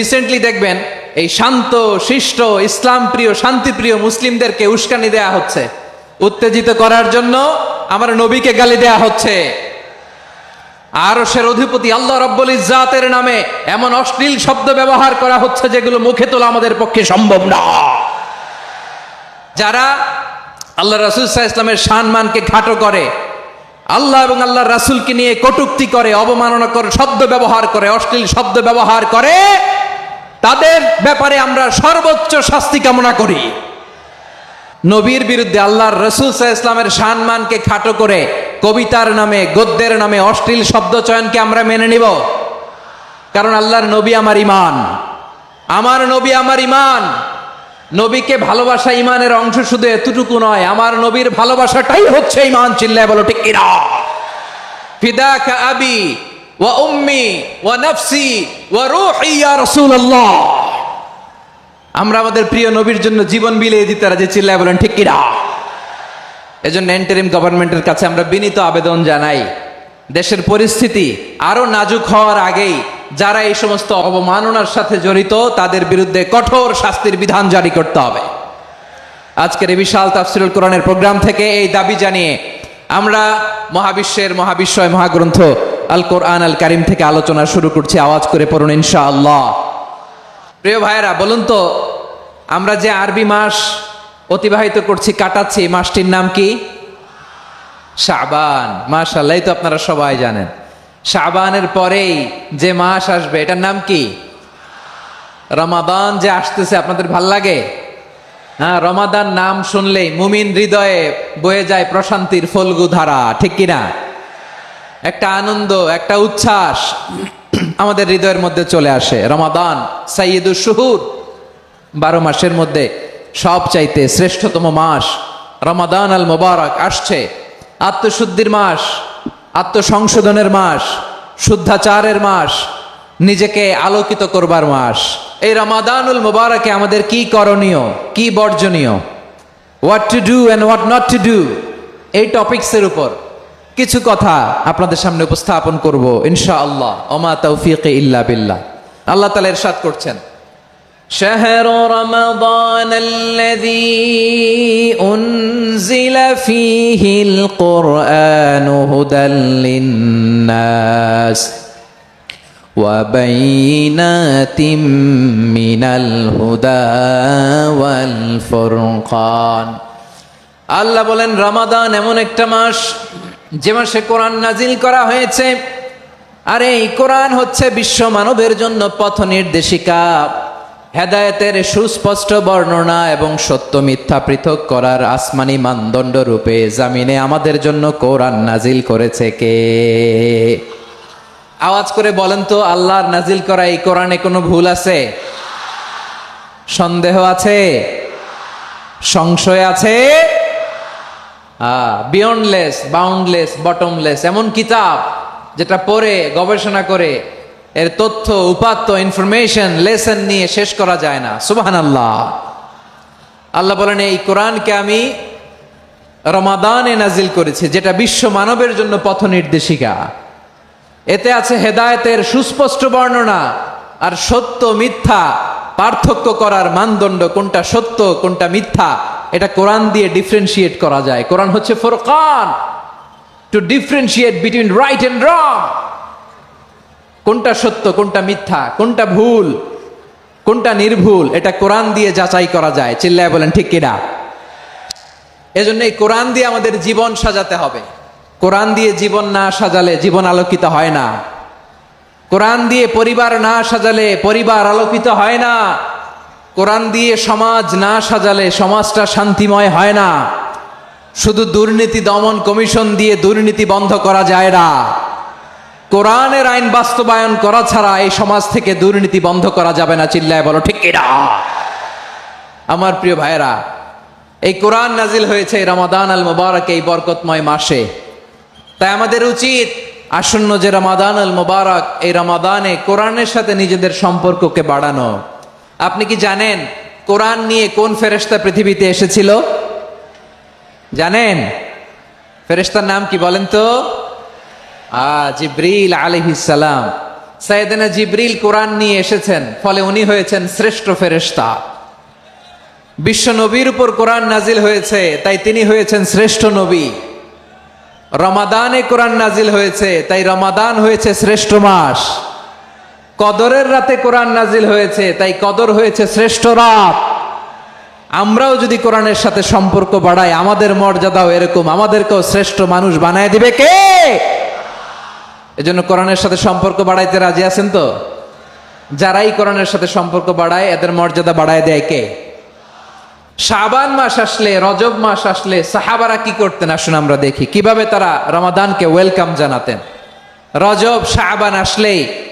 Recently দেখবেন, এই শান্ত, শিষ্ট ইসলাম প্রিয় শান্তিপ্রিয় মুসলিমদেরকে উস্কানি দেয়া হচ্ছে। উত্তেজিত করার জন্য আমার নবীকে গালি দেয়া হচ্ছে। আরশের অধিপতি আল্লাহ রব্বুল ইজ্জাতের নামে এমন অশ্লীল শব্দ ব্যবহার করা হচ্ছে যেগুলো মুখে তোলা আমাদের পক্ষে সম্ভব না। যারা আল্লাহ রাসুল ইসলামের সম্মানকে খাটো করে, আল্লাহ এবং আল্লাহ রাসুলকে নিয়ে কটুক্তি করে অবমাননা করে শব্দ ব্যবহার করে, অশ্লীল শব্দ ব্যবহার করে তাদের ব্যাপারে আমরা সর্বোচ্চ শাস্তি কামনা করি। নবীর বিরুদ্ধে আল্লাহর রসুল ইসলামের সম্মানকে খাটো করে কবিতার নামে, গদ্যের নামে অশ্লীল শব্দ চয়নকে আমরা মেনে নিব। কারণ আল্লাহর নবী আমার ইমান আমার নবী আমার ইমান নবীকে ভালোবাসা ইমানের অংশ শুধু এতটুকু নয়, আমার নবীর ভালোবাসাটাই হচ্ছে ইমান চিল্লায় বলো ঠিক কিনা? ফিদাকা আবি ওয়া উম্মি ওয়া নাফসি ওয়া রূহি ইয়া রাসূলুল্লাহ আমরা আমাদের প্রিয় নবীর জন্য জীবন বিলিয়ে দিতে রাজি চিল্লায় বলেন, ঠিক কিনা এজন্য এন্টারিম গভর্নমেন্টের কাছে আমরা বিনীত আবেদন জানাই, দেশের পরিস্থিতি আরও নাজুক হওয়ার আগেই যারা এই সমস্ত অবমাননার সাথে জড়িত, তাদের বিরুদ্ধে কঠোর শাস্তির বিধান জারি করতে হবে। আজকের এই বিশাল তাফসিরুল কোরআনের প্রোগ্রাম থেকে এই দাবি জানিয়ে আমরা মহাবিশ্বের মহাবিশ্বয় মহাগ্রন্থ আল কোরআন আল কারিম থেকে আলোচনা শুরু করছি, আওয়াজ করে পড়ুন ইনশাআল্লাহ। প্রিয় ভাইয়েরা, বলুন তো, আমরা যে আরবি মাস অতিবাহিত করছি, কাটাচ্ছি মাসটির নাম কি? শাবান। মাশাল্লাহ তো আপনারা সবাই জানেন। শাবানের পরেই যে মাস আসবে, এটার নাম কি? রমাদান যে আসতেছে, আপনাদের ভালো লাগে? হ্যাঁ রমাদান নাম শুনলেই মুমিন হৃদয়ে বয়ে যায় প্রশান্তির ফলগু ধারা ঠিক কিনা? একটা আনন্দ, একটা উচ্ছ্বাস আমাদের হৃদয়ের মধ্যে চলে আসে। রমাদান সাইয়দুল শুহুর, বারো মাসের মধ্যে সব চাইতে শ্রেষ্ঠতম মাস। রমাদান আল মোবারক আসছে। আত্মশুদ্ধির মাস, আত্মসংশোধনের মাস, শুদ্ধাচারের মাস, নিজেকে আলোকিত করবার মাস। এই রমাদানুল মোবারকে আমাদের কি করণীয়, কি বর্জনীয়? What to do and what not to do এই টপিক্সের উপর। কিছু কথা আপনাদের সামনে উপস্থাপন করব ইনশাআল্লাহ ওমা তৌফিক ইল্লা বিল্লাহ আল্লাহ তালা ইরশাদ করছেন شهر رمضان الذي أنزل فيه القرآن هدى للناس وبينات من الهدى والفرقان আল্লাহ বলেন রমাদান এমন একটা মাস যে মাসে কোরআন নাজিল করা হয়েছে, আর এই কোরআন হচ্ছে বিশ্ব মানবের জন্য পথ নির্দেশিকা। হেদায়েতের সুস্পষ্ট বর্ণনা এবং সত্য মিথ্যা পৃথক করার আসমানি মানদণ্ড রূপে জামিনে আমাদের জন্য কোরআন নাজিল করেছে কে? আওয়াজ করে বলেন তো, আল্লাহর নাজিল করা এই কোরআনে কোনো ভুল আছে? সন্দেহ আছে? সংশয় আছে? বিয়ন্ডলেস বাউন্ডলেস বটমলেস এমন কিতাব যেটা পড়ে, গবেষণা করে, এর তথ্য, উপাত্ত ইনফরমেশন লেসন নিয়ে শেষ করা যায় না। সুবাহান আল্লাহ আল্লাহ বলেন, এই কোরআনকে আমি রমাদানে নাজিল করেছি, যেটা বিশ্ব মানবের জন্য পথ নির্দেশিকা। এতে আছে হেদায়েতের সুস্পষ্ট বর্ণনা আর সত্য মিথ্যা পার্থক্য করার মানদণ্ড, কোনটা সত্য, কোনটা মিথ্যা। এটা কোরআন দিয়ে ডিফারেন্সিয়েট করা যায়। কোরআন হচ্ছে Furqan. To differentiate between right and wrong কোনটা সত্য, কোনটা মিথ্যা, কোনটা ভুল, কোনটা নির্ভুল, এটা কোরআন দিয়ে যাচাই করা যায়। চিল্লায় বলেন, ঠিক কিনা? এজন্য এই কোরআন দিয়ে আমাদের জীবন সাজাতে হবে। কোরআন দিয়ে জীবন না সাজালে জীবন আলোকিত হয় না। কোরআন দিয়ে পরিবার না সাজালে পরিবার আলোকিত হয় না। কোরআন দিয়ে সমাজ না সাজালে সমাজটা শান্তিময় হয় না। শুধু দুর্নীতি দমন কমিশন দিয়ে দুর্নীতি বন্ধ করা যায় না। কোরআনের আইন বাস্তবায়ন করা ছাড়া এই সমাজ থেকে দুর্নীতি বন্ধ করা যাবে না, চিল্লায় বলো, ঠিক কিনা? আমার প্রিয় ভাইয়েরা, এই কোরআন নাজিল হয়েছে রমাদান আল মুবারক এই বরকতময় মাসে। তাই আমাদের উচিত আসন্ন যে রমাদান আল মুবারক, এই রমাদানে কোরআনের সাথে নিজেদের সম্পর্ককে বাড়ানো। আপনি কি জানেন কোরআন নিয়ে কোন ফেরেশতা পৃথিবীতে এসেছিল? জানেন? ফেরেস্তার নাম কি বলেন তো? আ, জিব্রিল আলাইহিস সালাম। সাইয়েদেনা জিব্রিল কোরআন নিয়ে এসেছেন, ফলে উনি হয়েছেন শ্রেষ্ঠ ফেরেশতা। বিশ্ব নবীর উপর কোরআন নাজিল হয়েছে, তাই তিনি হয়েছেন শ্রেষ্ঠ নবী। রমাদানে কোরআন নাজিল হয়েছে, তাই রমাদান হয়েছে শ্রেষ্ঠ মাস। কদরের রাতে কোরআন নাজিল হয়েছে, তাই কদর হয়েছে শ্রেষ্ঠ রাত। আমরাও যদি কোরআনের সাথে সম্পর্ক বাড়াই, আমাদের মর্যাদাও এরকম, আমাদেরকেও শ্রেষ্ঠ মানুষ বানায় দিবে কে? এজন্য কোরআনের সাথে সম্পর্ক বাড়াইতে রাজি আছেন তো? যারাই কোরআনের সাথে সম্পর্ক বাড়ায়, এদের মর্যাদা বাড়ায় দেয় কে? শাবান মাস আসলে, রজব মাস আসলে, সাহাবারা কি করতেন? আসুন আমরা দেখি। কীভাবে তারা রমাদানকে ওয়েলকাম জানাতেন? রজব, শাবান আসলেই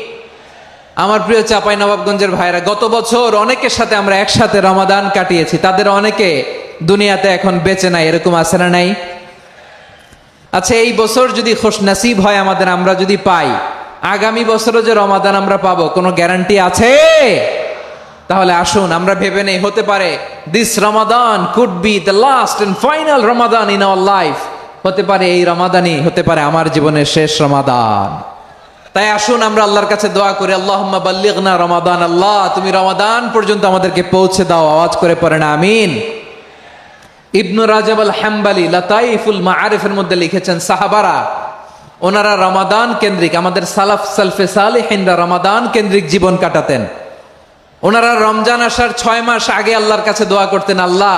আমার প্রিয় চাপাই নবাবগঞ্জের ভাইরা, গত বছর অনেকের সাথে আমরা একসাথে রমাদান কাটিয়েছি। তাদের অনেকে দুনিয়াতে এখন বেঁচে নাই, এরকম আছে না নাই? আচ্ছা এই বছর যদি খোশ নাসিব হয় আমাদের, আমরা যদি পাই, আগামী বছরও যে রমাদান আমরা পাবো, কোনো গ্যারান্টি আছে? তাহলে আসুন, আমরা ভেবে নেই, হতে পারে this Ramadan could be the last and final Ramadan in our life হতে পারে এই রমাদানই, হতে পারে আমার জীবনের শেষ রমাদান। তাই আসুন আমরা আল্লাহর কাছে দোয়া করি আল্লাহ বাল্লিগনা রমাদান, আল্লাহ, তুমি রমাদান পর্যন্ত আমাদেরকে পৌঁছে দাও। আওয়াজ করে পড়েন, আমিন। ইবনু রাজাব আল হাম্বালি লাতাইফুল মাআরিফের মধ্যে লিখেছেন, সাহাবারা, ওনারা রমাদান কেন্দ্রিক, আমাদের সালাফ সালফে সালেহিনরা রমাদান কেন্দ্রিক জীবন কাটাতেন। ওনারা রমজান আসার ছয় মাস আগে আল্লাহর কাছে দোয়া করতেন, আল্লাহ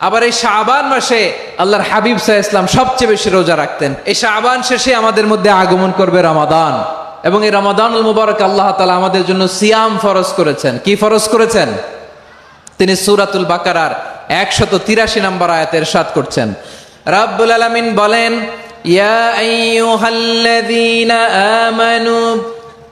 আবার এই শাবান মাসে আল্লাহর হাবিব সাহ ইসলাম সবচেয়ে বেশি রোজা রাখতেন। এই শাবান শেষে আমাদের মধ্যে আগমন করবে রমাদান। এবং এই রমাদানুল মুবারক আল্লাহ তালা আমাদের জন্য সিয়াম ফরজ করেছেন। কি ফরজ করেছেন? তিনি সুরাতুল বাকারার একশত তিরাশি নম্বর আয়াতের সাত করছেন। রাব্বুল আলামিন বলেন, ইয়া আমানু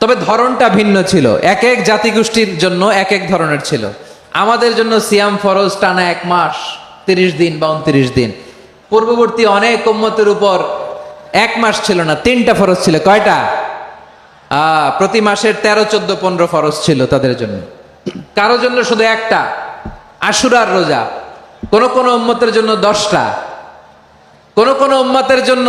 তবে ধরনটা ভিন্ন ছিল। এক এক জাতিগোষ্ঠীর জন্য এক এক ধরনের ছিল। আমাদের জন্য সিয়াম ফরজ টানা এক মাস, তিরিশ দিন বা উনত্রিশ দিন। পূর্ববর্তী অনেক উম্মতের উপর এক মাস ছিল না, তিনটা ফরজ ছিল। কয়টা? প্রতি মাসের তেরো, চোদ্দ, পনেরো ফরজ ছিল তাদের জন্য। কারও জন্য শুধু একটা, আশুরার রোজা। কোন কোন উম্মতের জন্য দশটা। কোন কোন উম্মতের জন্য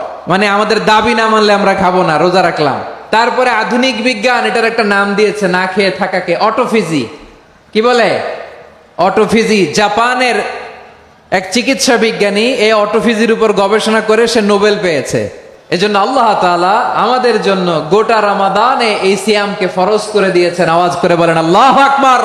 মানে আমাদের দাবি না মানলে আমরা খাব না, রোজা রাখলাম। তারপরে আধুনিক বিজ্ঞান এটার একটা নাম দিয়েছে, না খেয়ে থাকাকে অটোফিজি। কি বলে? অটোফিজি। জাপানের এক চিকিৎসা বিজ্ঞানী এই অটোফিজির উপর গবেষণা করে সে নোবেল পেয়েছে। এজন্য আল্লাহ তাআলা আমাদের জন্য গোটা রামাদানে এই সিয়ামকে ফরজ করে দিয়েছেন। আওয়াজ করে বলেন, আল্লাহ আকবার!